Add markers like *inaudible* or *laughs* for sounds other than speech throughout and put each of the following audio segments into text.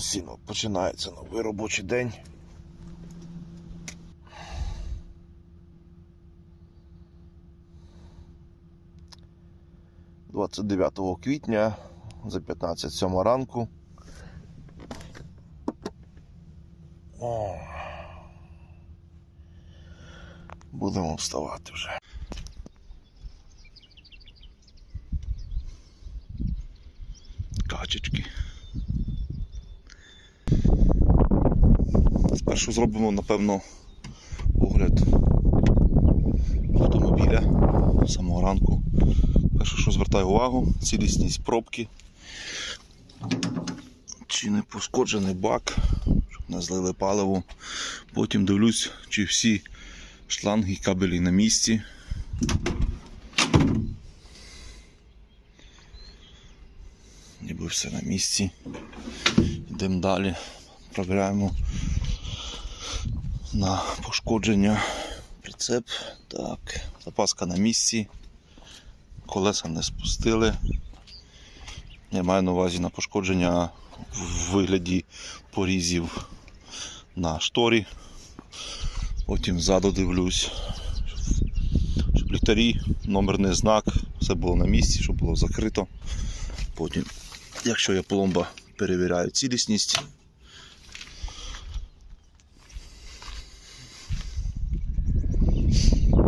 Ну, починається новий робочий день. Двадцять дев'ятого квітня за 15.07 ранку. О. Будемо вставати вже. Спершу зробимо, напевно, огляд автомобіля з самого ранку. Перше, що звертаю увагу, цілісність пробки. Чи не пошкоджений бак, щоб не злили паливо. Потім дивлюсь, чи всі шланги і кабелі на місці. Ніби все на місці. Йдемо далі. Провіряємо на пошкодження прицеп. Так, запаска на місці. Колеса не спустили. Я маю на увазі на пошкодження в вигляді порізів на шторі. Потім ззаду дивлюсь, щоб ліхтарі, номерний знак, все було на місці, щоб було закрито. Потім, якщо є пломба, перевіряю цілісність.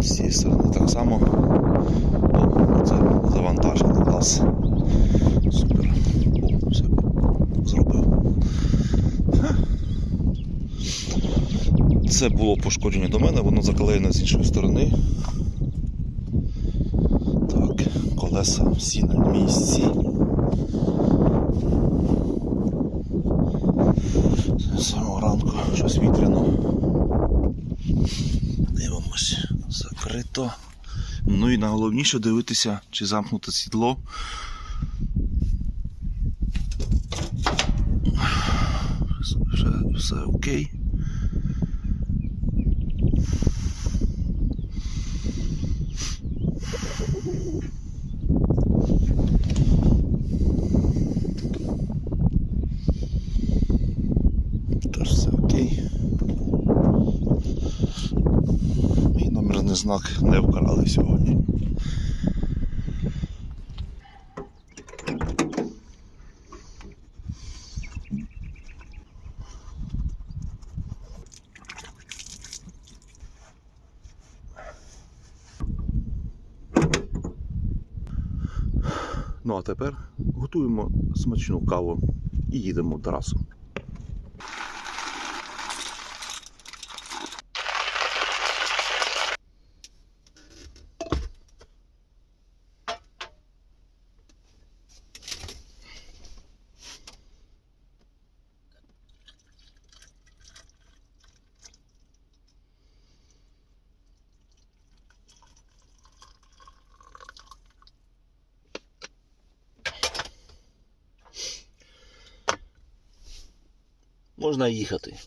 З цієї сторони так само. О, це завантажений клас. Супер. О, все зробив. Це було пошкодження до мене, воно заклеєне з іншої сторони. Так, колеса всі на місці. З самого ранку щось вітряно. Дивимось, закрито. Ну і найголовніше дивитися, чи замкнуте сідло. Все, все окей. Знак не сьогодні. Ну а тепер готуємо смачну каву і їдемо в трасу. Можна їхати.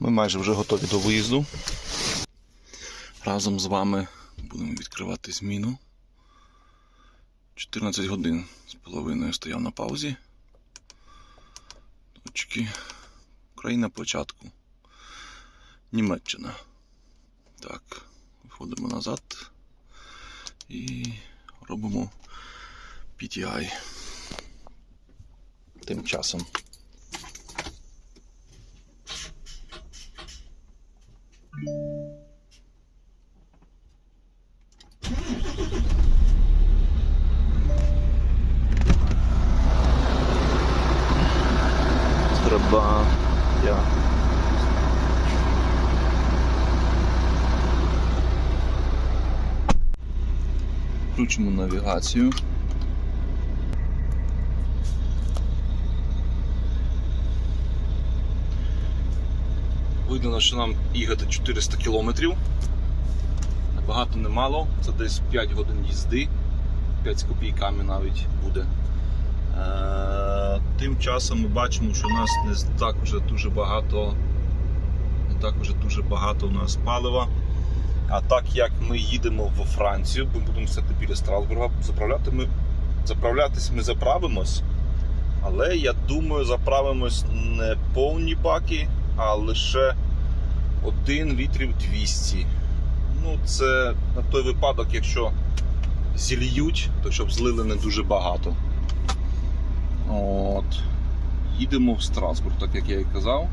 Ми майже вже готові до виїзду. Разом з вами будемо відкривати зміну. 14 годин з половиною стояв на паузі. Точки. Україна початку. Німеччина. Так, виходимо назад і робимо PTI тим часом. Треба я. Включимо навігацію. Видно, що нам їхати 400 кілометрів. Багато немало, це десь 5 годин їзди, 5 з копійками навіть буде. Е, Тим часом ми бачимо, що у нас не так вже дуже багато, не так вже дуже багато у нас палива. А так як ми їдемо в Францію, ми будемо стати біля Страсбурга, заправляти ми, заправлятись ми заправимось. Але я думаю, заправимось не повні баки, а лише 1 літрів 200. Ну, це на той випадок, якщо зільють, то щоб злили не дуже багато. От. Їдемо в Страсбург, так як я і казав.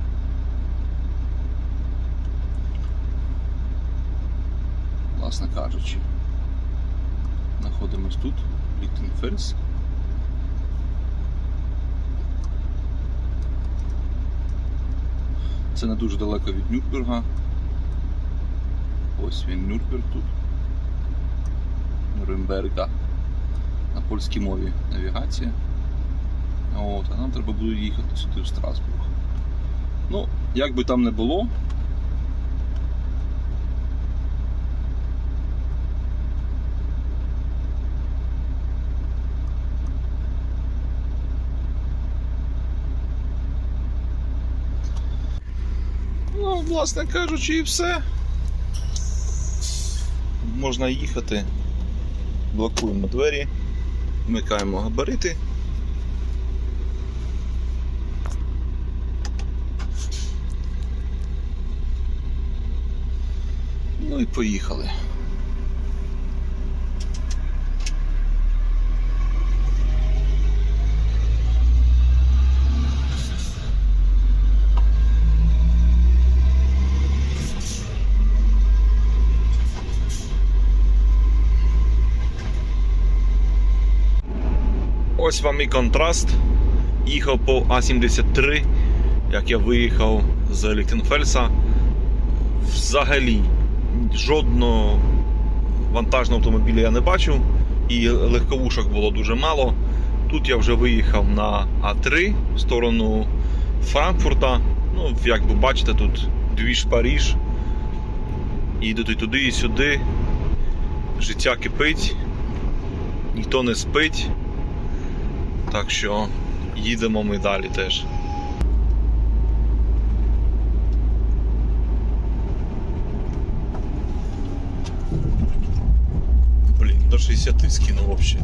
Власне кажучи, знаходимось тут, Літтенфельс. Це не дуже далеко від Нюрнберга. Ось він Нюрнберг тут. Нюрнберга. На польській мові навігація. От, а нам треба буде їхати сюди в Страсбург. Ну, як би там не було. Ну, власне кажучи, і все. Можна їхати. Блокуємо двері, вмикаємо габарити. Ну і поїхали. Ось вам і контраст. Їхав по А73, як я виїхав з Ліхтенфельса. Взагалі жодного вантажного автомобіля я не бачив, і легковушок було дуже мало. Тут я вже виїхав на А3 в сторону Франкфурта. Ну, як ви бачите, тут двіж Паріж. Їдуть і туди, і сюди. Життя кипить, ніхто не спить. Так що їдемо ми далі теж. Блін, до 60 скинув вообще.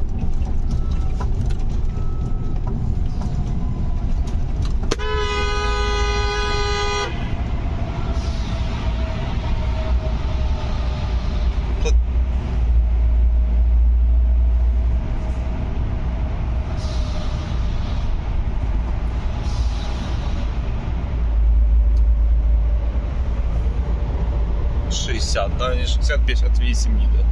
50-58 їде.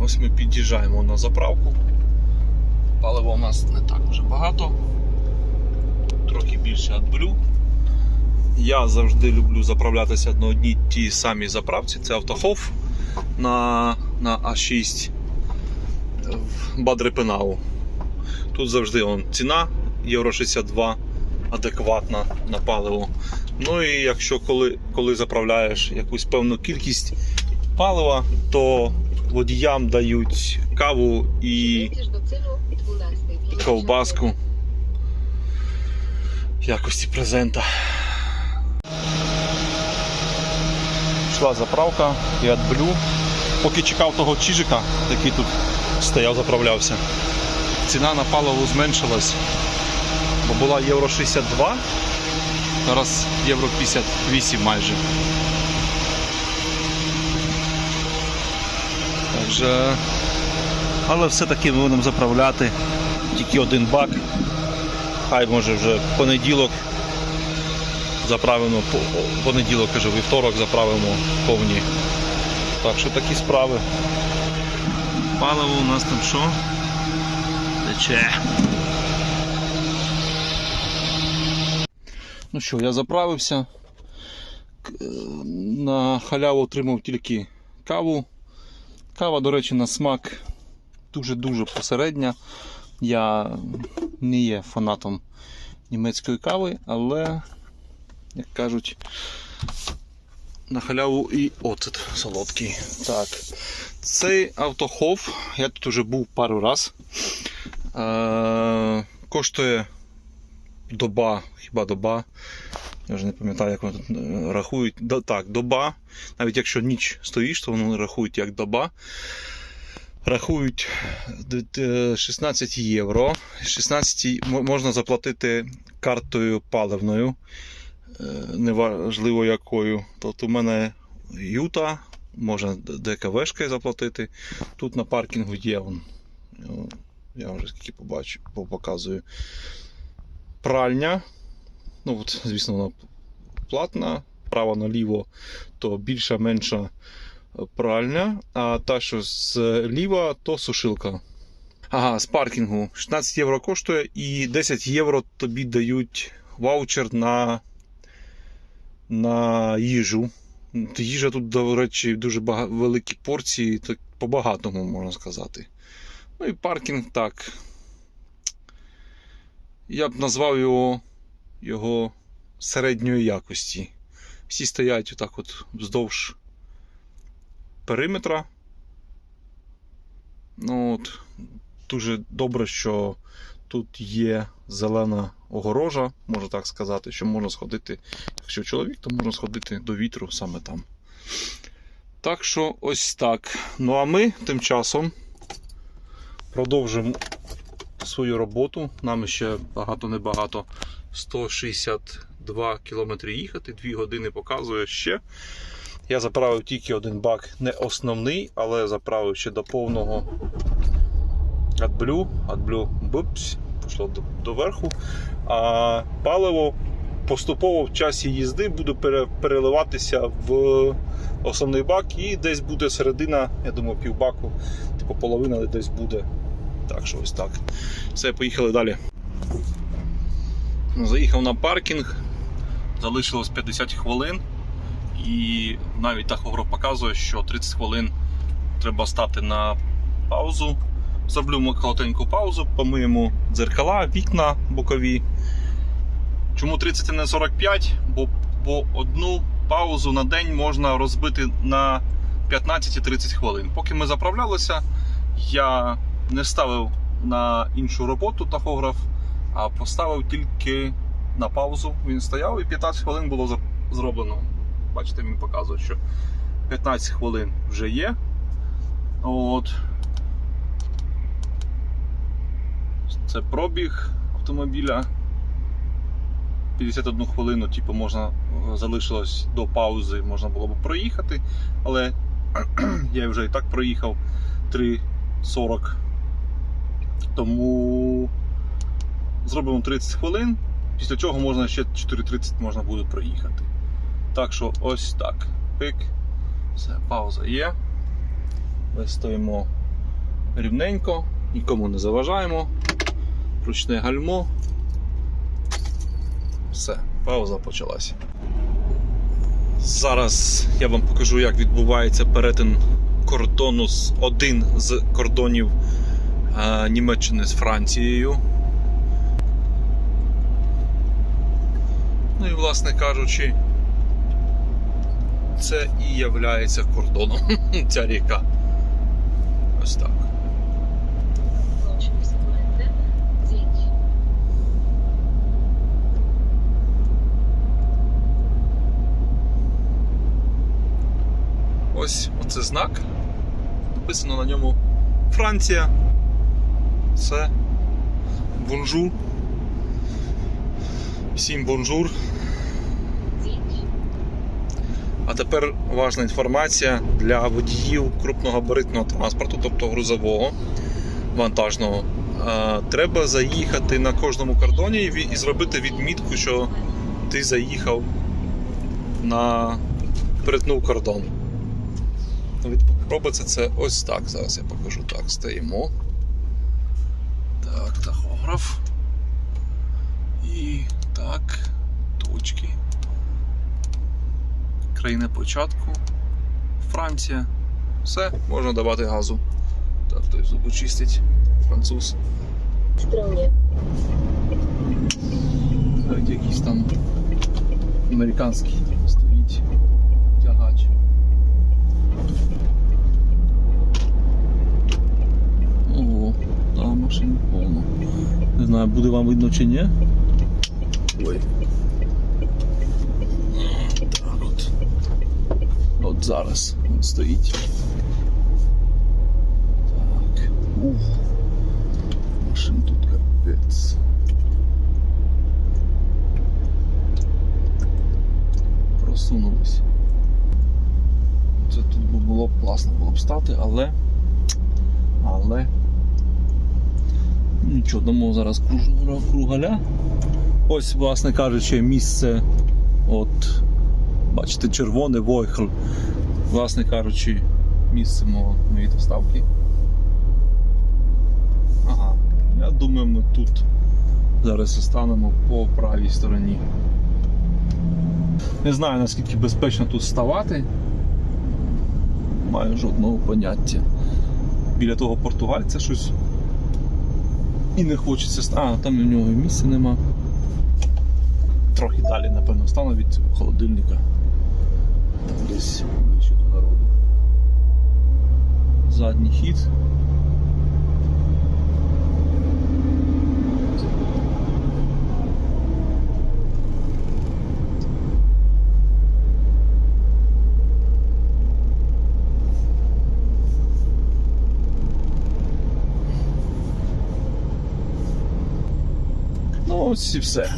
Ось ми під'їжджаємо на заправку. Палива у нас не так вже багато, трохи більше адблю. Я завжди люблю заправлятися на одній тій самій заправці, це автохов на на А6 в Бадрипенау. Тут завжди он, ціна Євро 62 адекватна на паливо. Ну і якщо коли, коли заправляєш якусь певну кількість палива, то водіям дають каву і Jedziesz do celu 12. ковбаску в якості презента. Йшла заправка і AdBlue. Поки чекав того чижика, який тут стояв, заправлявся. Ціна на паливо зменшилась, бо була євро 62, зараз євро 58 майже. Также але все-таки ми будемо заправляти тільки один бак. Хай може вже в понеділок заправимо, понеділок кажу, вівторок заправимо повні. Так що такі справи. Паливо у нас там що? Тече. Ну що, я заправився. Е, На халяву отримав тільки каву. Кава, до речі, на смак дуже-дуже посередня. Я не є фанатом німецької кави, але, як кажуть, на халяву і оцет солодкий. Так. Цей автохов, я тут вже був пару раз. Е, коштує доба, хіба доба. Я вже не пам'ятаю, як вони тут е, рахують. До- так, доба. Навіть якщо ніч стоїш, то вони рахують як доба. Рахують д- д- 16 євро. 16 можна заплатити картою паливною, е, неважливо якою. Тобто у мене Юта, можна ДКВшкою заплатити. Тут на паркінгу є. Вон, ну, я вже скільки побачу, показую. Пральня. Ну, от, звісно, вона платна. Право наліво, то більша менша пральня, а та, що зліва, то сушилка. Ага, з паркінгу 16 євро коштує і 10 євро тобі дають ваучер на, на їжу. Їжа тут, до речі, дуже великі порції, по-багатому можна сказати. Ну і паркінг так. Я б назвав його, його середньої якості. Всі стоять отак от вздовж периметра. Ну, от, дуже добре, що тут є зелена огорожа, можна так сказати, що можна сходити, якщо чоловік, то можна сходити до вітру саме там. Так що ось так. Ну а ми тим часом продовжимо свою роботу. Нам ще багато-небагато 162 кілометри їхати, 2 години показує ще. Я заправив тільки один бак, не основний, але заправив ще до повного AdBlue, AdBlue бупс, пішло до, до верху. А паливо поступово в часі їзди буде переливатися в основний бак і десь буде середина, я думаю, півбаку, типу половина десь буде. Так що ось так. Все, поїхали далі. Заїхав на паркінг, залишилось 50 хвилин. І навіть тахограф показує, що 30 хвилин треба стати на паузу. Зроблю коротеньку паузу, помиємо дзеркала, вікна бокові. Чому 30 а не 45? Бо, бо одну паузу на день можна розбити на 15-30 хвилин. Поки ми заправлялися, я не ставив на іншу роботу тахограф, а поставив тільки на паузу. Він стояв і 15 хвилин було зроблено. Бачите, він показує, що 15 хвилин вже є. От. Це пробіг автомобіля. 51 хвилину, типу, можна е, залишилось до паузи, можна було б проїхати, але *clears throat* я вже і так проїхав 3.40. Тому зробимо 30 хвилин, після чого можна ще 4.30 можна буде проїхати. Так що ось так. Пик. Все, пауза є. Ми стоїмо рівненько, нікому не заважаємо. Ручне гальмо. Все, пауза почалася. Зараз я вам покажу, як відбувається перетин кордону з один з кордонів Німеччини з Францією. Ну і, власне кажучи, це і являється кордоном *laughs* ця ріка. Ось так. Ось оце знак. Написано на ньому Франція. Це бонжур. Всім бонжур. А тепер важна інформація для водіїв крупногабаритного транспорту, тобто грузового, вантажного. Е, Треба заїхати на кожному кордоні і зробити відмітку, що ти заїхав на перетнув кордон. Робиться це ось так. Зараз я покажу так. Стоїмо. Так. І так, точки. Країна початку. Франція. Все, можна давати газу. Так, той зуби чистить. Француз. Навіть якийсь там американський стоїть тягач. Ого, там машин повно. Не знаю, буде вам видно чи ні. Ой. Так от. От зараз він стоїть. Так. Ух. Машин тут капець. Просунулись. Це тут було б класно було б стати, але. Але. Нічого, дамо зараз круг- кругаля. Ось, власне кажучи, місце. От, бачите, червоне Войхл. Власне кажучи, місце моєї доставки. Ага. Я думаю, ми тут зараз і станемо по правій стороні. Не знаю наскільки безпечно тут ставати. Маю жодного поняття. Біля того португальця щось. І не хочеться А, там у нього і місця нема. Трохи далі, напевно, стану від холодильника. Там десь ближче до народу. Задній хід. Ну, ось і все.